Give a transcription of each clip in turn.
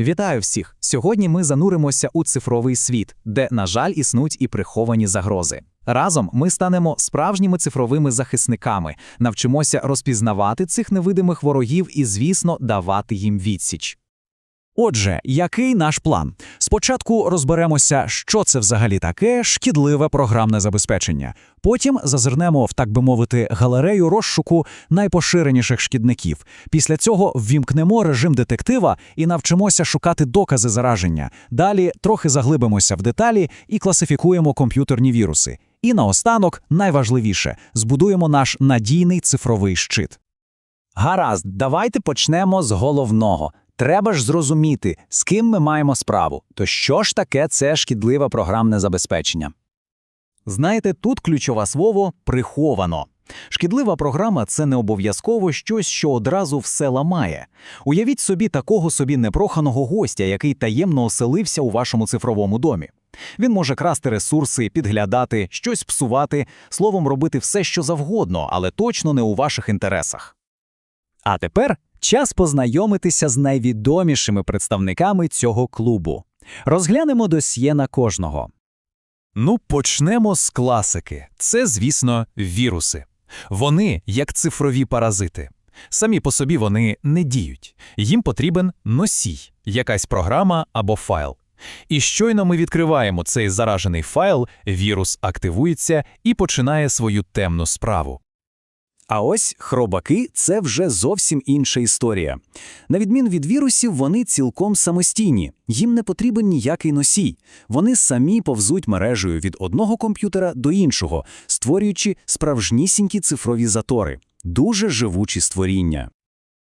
Вітаю всіх! Сьогодні ми зануримося у цифровий світ, де, на жаль, існують і приховані загрози. Разом ми станемо справжніми цифровими захисниками, навчимося розпізнавати цих невидимих ворогів і, звісно, давати їм відсіч. Отже, який наш план? Спочатку розберемося, що це взагалі таке шкідливе програмне забезпечення. Потім зазирнемо в, так би мовити, галерею розшуку найпоширеніших шкідників. Після цього ввімкнемо режим детектива і навчимося шукати докази зараження. Далі трохи заглибимося в деталі і класифікуємо комп'ютерні віруси. І наостанок, найважливіше, збудуємо наш надійний цифровий щит. Гаразд, давайте почнемо з головного. Треба ж зрозуміти, з ким ми маємо справу. То що ж таке це шкідливе програмне забезпечення? Знаєте, тут ключове слово приховано. Шкідлива програма це не обов'язково щось, що одразу все ламає. Уявіть собі такого собі непроханого гостя, який таємно оселився у вашому цифровому домі. Він може красти ресурси, підглядати, щось псувати, словом, робити все, що завгодно, але точно не у ваших інтересах. А тепер час познайомитися з найвідомішими представниками цього клубу. Розглянемо досьє на кожного. Ну, почнемо з класики. Це, звісно, віруси. Вони як цифрові паразити. Самі по собі вони не діють. Їм потрібен носій, якась програма або файл. І щойно ми відкриваємо цей заражений файл, вірус активується і починає свою темну справу. А ось хробаки це вже зовсім інша історія. На відмін від вірусів, вони цілком самостійні, їм не потрібен ніякий носій. Вони самі повзуть мережею від одного комп'ютера до іншого, створюючи справжнісінькі цифрові затори, дуже живучі створіння.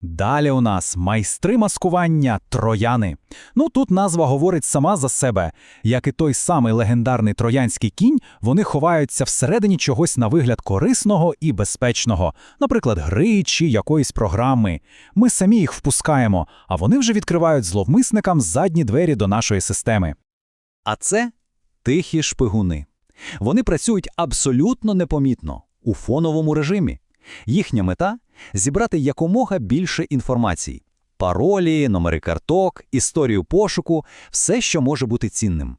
Далі у нас майстри маскування трояни. Ну тут назва говорить сама за себе. Як і той самий легендарний троянський кінь, вони ховаються всередині чогось на вигляд корисного і безпечного, наприклад, гри чи якоїсь програми. Ми самі їх впускаємо, а вони вже відкривають зловмисникам задні двері до нашої системи. А це тихі шпигуни. Вони працюють абсолютно непомітно, у фоновому режимі. Їхня мета зібрати якомога більше інформації: паролі, номери карток, історію пошуку, все, що може бути цінним.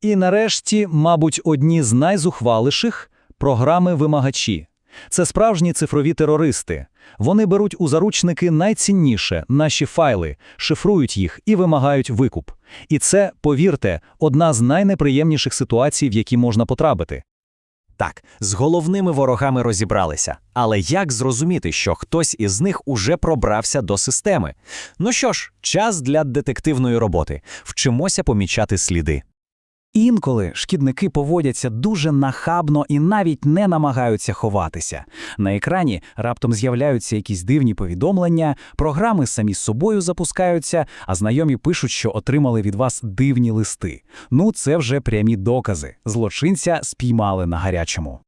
І нарешті, мабуть, одні з найзухваліших програми-вимагачі. Це справжні цифрові терористи. Вони беруть у заручники найцінніше наші файли, шифрують їх і вимагають викуп. І це, повірте, одна з найнеприємніших ситуацій, в які можна потрапити. Так, з головними ворогами розібралися, але як зрозуміти, що хтось із них уже пробрався до системи? Ну що ж, час для детективної роботи. Вчимося помічати сліди. Інколи шкідники поводяться дуже нахабно і навіть не намагаються ховатися. На екрані раптом з'являються якісь дивні повідомлення, програми самі з собою запускаються, а знайомі пишуть, що отримали від вас дивні листи. Ну, це вже прямі докази. Злочинця спіймали на гарячому.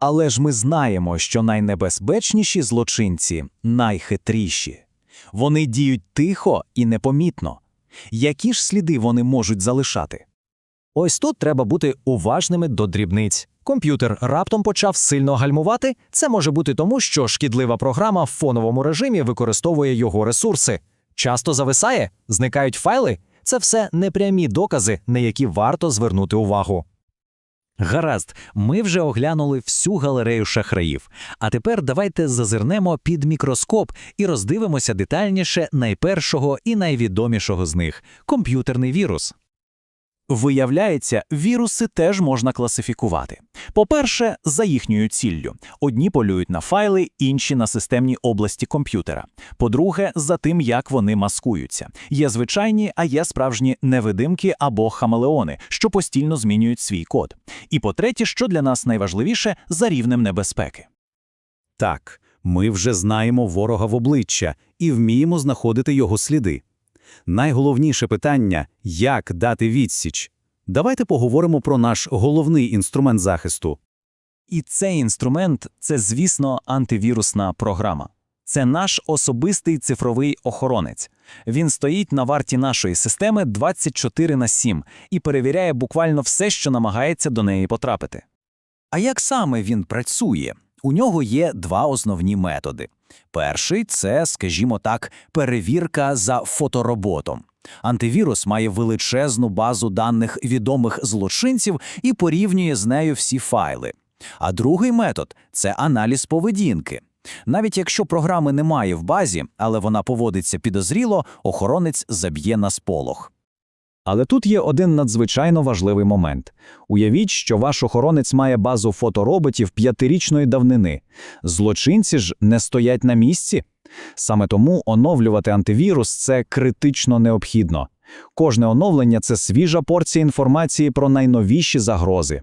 Але ж ми знаємо, що найнебезпечніші злочинці найхитріші. Вони діють тихо і непомітно. Які ж сліди вони можуть залишати? Ось тут треба бути уважними до дрібниць. Комп'ютер раптом почав сильно гальмувати. Це може бути тому, що шкідлива програма в фоновому режимі використовує його ресурси. Часто зависає, зникають файли. Це все непрямі докази, на які варто звернути увагу. Гаразд, ми вже оглянули всю галерею шахраїв. А тепер давайте зазирнемо під мікроскоп і роздивимося детальніше найпершого і найвідомішого з них комп'ютерний вірус. Виявляється, віруси теж можна класифікувати. По-перше, за їхньою ціллю. Одні полюють на файли, інші на системні області комп'ютера. По-друге, за тим, як вони маскуються. Є звичайні, а є справжні невидимки або хамелеони, що постійно змінюють свій код. І по-третє, що для нас найважливіше, за рівнем небезпеки. Так, ми вже знаємо ворога в обличчя і вміємо знаходити його сліди. Найголовніше питання як дати відсіч. Давайте поговоримо про наш головний інструмент захисту. І цей інструмент це, звісно, антивірусна програма. Це наш особистий цифровий охоронець. Він стоїть на варті нашої системи 24 на 7 і перевіряє буквально все, що намагається до неї потрапити. А як саме він працює? У нього є два основні методи. Перший це, скажімо так, перевірка за фотороботом. Антивірус має величезну базу даних відомих злочинців і порівнює з нею всі файли. А другий метод це аналіз поведінки. Навіть якщо програми немає в базі, але вона поводиться підозріло, охоронець заб'є на сполох. Але тут є один надзвичайно важливий момент. Уявіть, що ваш охоронець має базу фотороботів п'ятирічної давнини. Злочинці ж не стоять на місці. Саме тому оновлювати антивірус – це критично необхідно. Кожне оновлення – це свіжа порція інформації про найновіші загрози.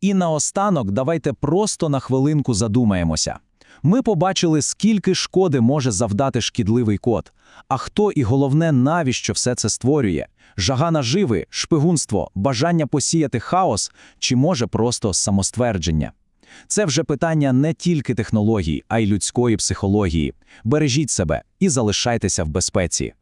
І наостанок давайте просто на хвилинку задумаємося. Ми побачили, скільки шкоди може завдати шкідливий код. А хто і головне, навіщо все це створює? Жага наживи, шпигунство, бажання посіяти хаос чи може просто самоствердження? Це вже питання не тільки технологій, а й людської психології. Бережіть себе і залишайтеся в безпеці.